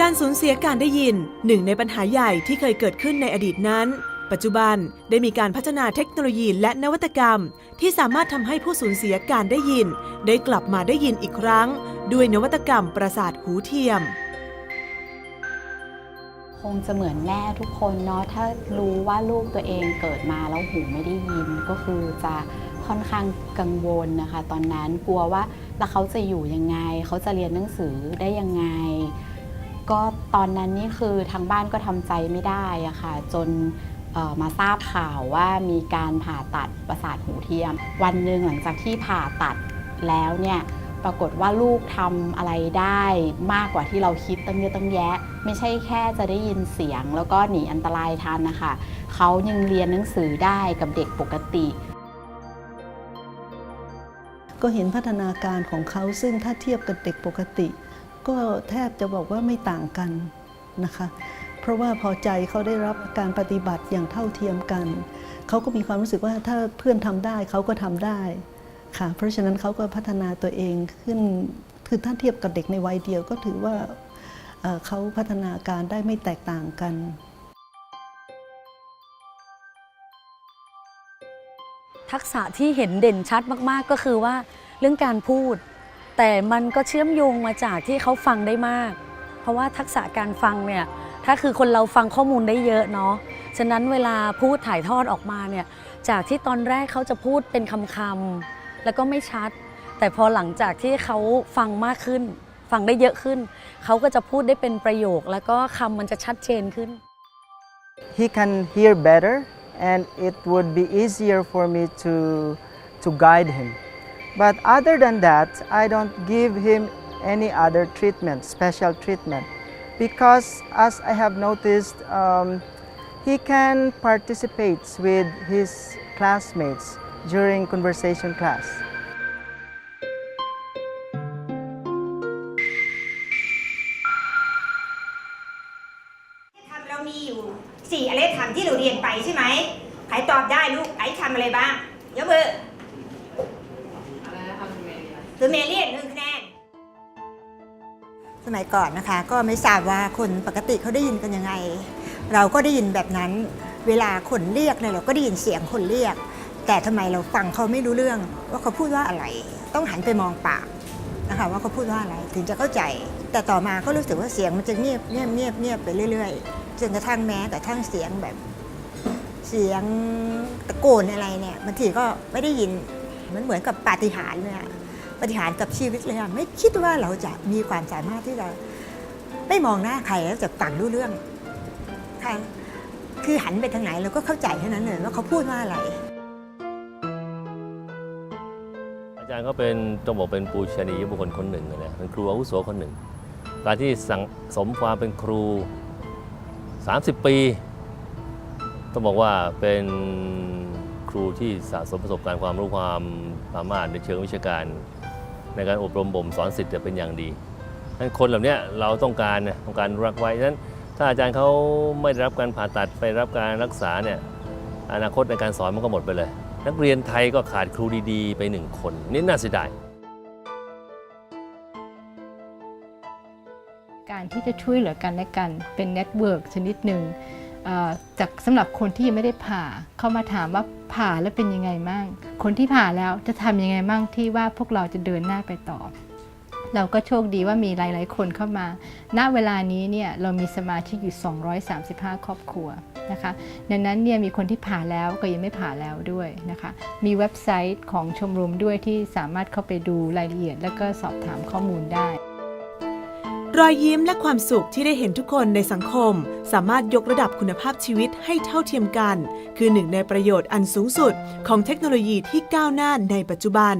การสูญเสียการได้ยินหนึ่งในปัญหาใหญ่ที่เคยเกิดขึ้นในอดีตนั้น ปัจจุบันได้มีการพัฒนาเทคโนโลยีและนวัตกรรม ที่สามารถทำให้ผู้สูญเสียการได้ยิน ได้กลับมาได้ยินอีกครั้ง ด้วยนวัตกรรมประสาทหูเทียม คงจะเหมือนแม่ทุกคนเนาะถ้ารู้ว่าลูกตัวเองเกิดมาแล้วหูไม่ได้ยินก็คือจะค่อนข้างกังวลนะคะ ตอนนั้นกลัวว่าแล้วเขาจะอยู่ยังไง เขาจะเรียนหนังสือได้ยังไง ก็ตอนนั้นนี่คือทางบ้านก็ทำใจไม่ได้อะค่ะ จนมาทราบข่าวว่ามีการผ่าตัดประสาทหูเทียม วันหนึ่งหลังจากที่ผ่าตัดแล้วเนี่ยปรากฏว่าลูกทำอะไรได้มากกว่าที่เราคิดตั้งเยอะตั้งแยะ ไม่ใช่แค่จะได้ยินเสียง แล้วก็หนีอันตรายทันนะคะเขายังเรียนหนังสือได้กับเด็กปกติ ก็เห็นพัฒนาการของเขาซึ่งถ้าเทียบกับเด็กปกติ ก็แทบจะบอกว่าไม่ต่างกันนะคะ เพราะว่าพอใจเขาได้รับการปฏิบัติอย่างเท่าเทียมกัน เขาก็มีความรู้สึกว่าถ้าเพื่อนทำได้เขาก็ทำได้ค่ะ เพราะฉะนั้นเขาก็พัฒนาตัวเองขึ้นคือถ้าเทียบกับเด็กในวัยเดียวก็ถือว่าเอ่อเขาพัฒนาการได้ไม่แตกต่างกันทักษะที่เห็นเด่นชัดมาก ๆ ก็คือว่าเรื่องการพูด แต่มันก็เชื่อมโยงมาจากที่เขาฟังได้มาก เพราะว่าทักษะการฟังเนี่ยถ้าคือคนเราฟังข้อมูลได้เยอะเนาะฉะนั้นเวลาพูดถ่ายทอดออกมาเนี่ยจากที่ตอนแรกเขาจะพูดเป็นคำๆแล้วก็ไม่ชัด แต่พอหลังจากที่เขาฟังมากขึ้น ฟังได้เยอะขึ้น เขาก็จะพูดได้เป็นประโยค แล้วก็คำมันจะชัดเจนขึ้น he can hear better and it would be easier for me to to guide him but other than that i don't give him any other treatment special treatment because as i have noticed um, he can participate with his classmates during conversation class ทำเรามีอยู่สี่อารยธรรมที่เราเรียนไปใช่ไหมใครตอบได้ลูกไอ้ทำอะไรบ้างยกมือ ซูเมเลียนหนึ่งคะแนน สมัยก่อนนะคะ ก็ไม่ทราบว่าคนปกติเขาได้ยินกันยังไง เราก็ได้ยินแบบนั้น เวลาคนเรียกเนี่ยเราก็ได้ยินเสียงคนเรียก แต่ทำไมเราฟังเขาไม่รู้เรื่อง ว่าเขาพูดว่าอะไร ต้องหันไปมองปากนะคะว่าเขาพูดว่าอะไรถึงจะเข้าใจ แต่ต่อมาก็รู้สึกว่าเสียงมันจะเงียบเงียบเงียบเงียบไปเรื่อยๆจนกระทั่งแม้แต่ทั้งเสียงแบบเสียงตะโกนอะไรเนี่ยบางทีก็ไม่ได้ยินมันเหมือนกับปาฏิหาริย์เลยอะ ปฏิหารกับชีวิตเลยอะไม่คิดว่าเราจะมีความสามารถที่จะไม่มองหน้าใครแล้วจะฟังรู้เรื่องค่ะคือหันไปทางไหนเราก็เข้าใจเท่นั้นเลยว่าเขาพูดว่าอะไร อาจารย์ก็เป็นต้องบอกเป็นปูชนียบุคคลคนหนึ่งเลยนะเป็นครูอาวุโสคนหนึ่ง การที่สังสมความเป็นครู 30 ปี ต้องบอกว่าเป็นครูที่สะสมประสบการณ์ความรู้ความสามารถในเชิงวิชาการ ในการอบรมบ่มสอนสิทธิ์เป็นอย่างดีนั้นคนเหล่านี้เราต้องการนะต้องการรักไว้ฉะนั้นถ้าอาจารย์เขาไม่ได้รับการผ่าตัดไปรับการรักษาเนี่ยอนาคตในการสอนมันก็หมดไปเลย นักเรียนไทยก็ขาดครูดีๆ ไปหนึ่งคนนี่น่าเสียดายการที่จะช่วยเหลือกันและกันเป็นเน็ตเวิร์กชนิดหนึ่ง จากสำหรับคนที่ยังไม่ได้ผ่าเข้ามาถามว่าผ่าแล้วเป็นยังไงมั่งคนที่ผ่าแล้วจะทำยังไงมั่งที่ว่าพวกเราจะเดินหน้าไปต่อ เราก็โชคดีว่ามีหลาย ๆ คนเข้ามา ณเวลานี้เนี่ยเรามีสมาชิกอยู่ 235 ครอบครัวนะคะดังนั้นเนี่ยมีคนที่ผ่าแล้วก็ยังไม่ผ่าแล้วด้วยนะคะ มีเว็บไซต์ของชมรมด้วยที่สามารถเข้าไปดูรายละเอียด แล้วก็สอบถามข้อมูลได้ รอยยิ้มและความสุขที่ได้เห็นทุกคนในสังคม สามารถยกระดับคุณภาพชีวิตให้เท่าเทียมกัน คือหนึ่งในประโยชน์อันสูงสุดของเทคโนโลยีที่ก้าวหน้าในปัจจุบัน